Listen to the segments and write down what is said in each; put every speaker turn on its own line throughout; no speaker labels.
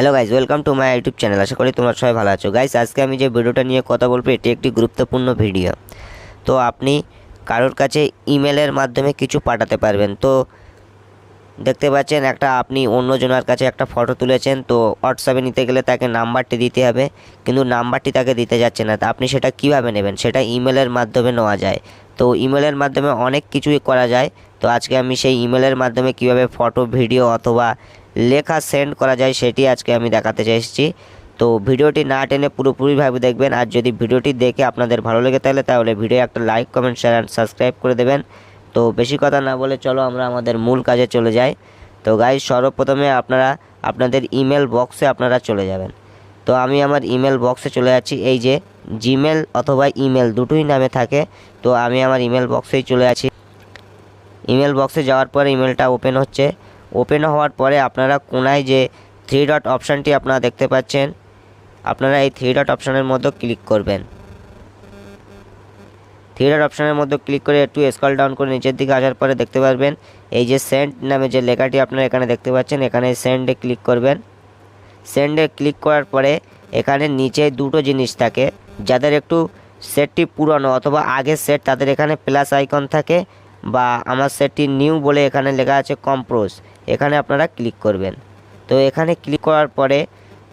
Hello guys welcome to my YouTube channel আশা করি তোমরা সবাই ভালো আছো। গাইজ আজকে আমি যে ভিডিওটা নিয়ে কথা বলব, এটি একটি গুরুত্বপূর্ণ ভিডিও। তো আপনি কারোর কাছে ইমেলের মাধ্যমে কিছু পাঠাতে পারবেন। তো দেখতে পাচ্ছেন একটা, আপনি অন্যজনের কাছে একটা ফটো তুলেছেন। তো হোয়াটসঅ্যাপে নিতে গেলে তাকে নাম্বারটি দিতে হবে। কিন্তু নাম্বারটি তাকে দিতে যাচ্ছে না। তা আপনি সেটা কীভাবে নেবেন? সেটা ইমেলের মাধ্যমে নেওয়া যায়। তো ইমেলের মাধ্যমে অনেক কিছুই করা যায়। তো আজকে আমি সেই ইমেলের মাধ্যমে কীভাবে ফটো ভিডিও অথবা লেখা সেন্ড করা যায়, সেটি আজকে আমি দেখাতে চাইছি। তো ভিডিওটি না টেনে পুরোপুরিভাবে দেখবেন, আর যদি ভিডিওটি দেখে আপনাদের ভালো লেগে তাহলে তাহলে ভিডিও একটা like comment share and subscribe করে দেবেন। তো বেশি কথা না বলে চলো আমরা আমাদের মূল কাজে চলে যাই। তো গাইজ সর্বপ্রথমে আপনারা, আপনাদের ইমেল বক্সে আপনারা চলে যাবেন। তো আমি আমার ইমেল বক্সে চলে যাচ্ছি, এই যে জিমেল অথবা ইমেল দুটোই নামে থাকে। তো আমি আমার ইমেল বক্সেই চলে আছি। ইমেল বক্সে যাওয়ার পরে ইমেলটা ওপেন হচ্ছে। ওপেন হওয়ার পরে আপনারা কোনায় যে থ্রি ডট অপশানটি আপনারা দেখতে পাচ্ছেন, আপনারা এই থ্রি ডট অপশানের মধ্যে ক্লিক করবেন। থ্রি ডট অপশানের মধ্যে ক্লিক করে একটু স্কল ডাউন করে নিচের দিকে আসার পরে দেখতে পারবেন, এই যে সেন্ড নামে যে লেখাটি আপনারা এখানে দেখতে পাচ্ছেন, এখানে সেন্ডে ক্লিক করবেন। সেন্ডে ক্লিক করার পরে এখানে নিচে দুটো জিনিস থাকে, যাদের একটু সেটটি পুরনো অথবা আগের সেট তাদের এখানে প্লাস আইকন থাকে বা আমার সেটটি নিউ বলে এখানে লেখা আছে কম্প্রোজ। এখানে আপনারা ক্লিক করবেন। তো এখানে ক্লিক করার পরে,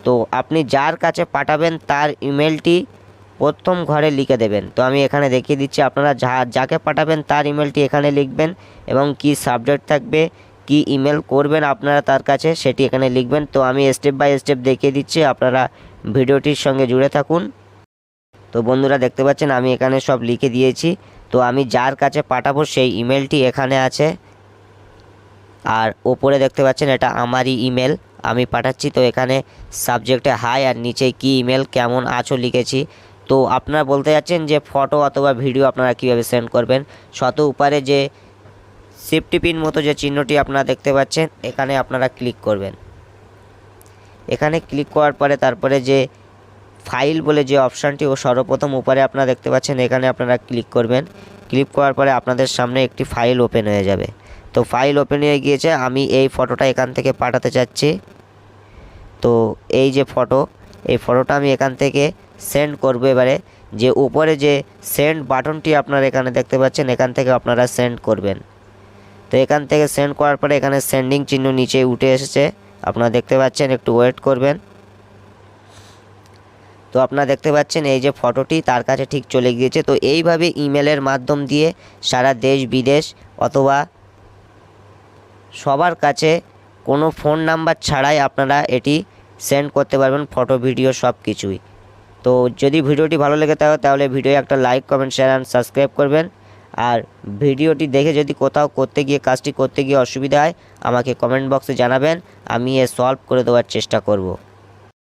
তো আপনি যার কাছে পাঠাবেন তার ইমেলটি প্রথম ঘরে লিখে দেবেন। তো আমি এখানে দেখিয়ে দিচ্ছি, আপনারা যা, যাকে পাঠাবেন তার ইমেলটি এখানে লিখবেন এবং কি সাবজেক্ট থাকবে, কি ইমেল করবেন আপনারা তার কাছে সেটি এখানে লিখবেন। তো আমি স্টেপ বাই স্টেপ দেখিয়ে দিচ্ছি, আপনারা ভিডিওটির সঙ্গে জুড়ে থাকুন। তো বন্ধুরা দেখতে পাচ্ছেন, আমি এখানে সব লিখে দিয়েছি। তো আমি যার কাছে পাঠাবো সেই ইমেলটি এখানে আছে। আর ওপরে দেখতে পাচ্ছেন, এটা আমারই ইমেল। আমি পাঠাচ্ছি, তো এখানে সাবজেক্টে হাই আর নিচে কি ইমেল, কেমন আছো লিখেছি। তো আপনারা বলতে যাচ্ছেন যে ফটো অথবা ভিডিও আপনারা কীভাবে সেন্ড করবেন। শত উপরে যে সেফটি পিন মতো যে চিহ্নটি আপনারা দেখতে পাচ্ছেন, এখানে আপনারা ক্লিক করবেন। এখানে ক্লিক করার পরে তারপরে যে ফাইল বলে যে অপশানটি, ও সর্বপ্রথম উপরে আপনারা দেখতে পাচ্ছেন, এখানে আপনারা ক্লিক করবেন। ক্লিক করার পরে আপনাদের সামনে একটি ফাইল ওপেন হয়ে যাবে। তো ফাইল ওপেন হয়ে গিয়েছে, আমি এই ফটোটা এখান থেকে পাঠাতে চাচ্ছি। তো এই যে ফটো, এই ফটোটা আমি এখান থেকে সেন্ড করব এবারে। যে উপরে যে সেন্ড বাটনটি আপনারা এখানে দেখতে পাচ্ছেন, এখান থেকে আপনারা সেন্ড করবেন। তো এখান থেকে সেন্ড করার পরে এখানে সেন্ডিং চিহ্ন নিচে উঠে এসেছে। আপনারা দেখতে পাচ্ছেন, একটু ওয়েট করবেন। তো আপনারা দেখতে পাচ্ছেন এই যে ফটোটি, তার কাছে ঠিক চলে গিয়েছে। তো এইভাবে ইমেলের মাধ্যম দিয়ে সারা দেশ, বিদেশ অথবা সবার কাছে কোনো ফোন নাম্বার ছাড়াই আপনারা এটি সেন্ড করতে পারবেন ফটো, ভিডিও সব কিছুই। তো যদি ভিডিওটি ভালো লেগে থাকে, তাহলে ভিডিও একটা like, comment share and subscribe করবেন। আর ভিডিওটি দেখে যদি কোথাও করতে গিয়ে, কাজটি করতে গিয়ে অসুবিধা হয়, আমাকে কমেন্ট বক্সে জানাবেন, আমি এ সলভ করে দেওয়ার চেষ্টা করব।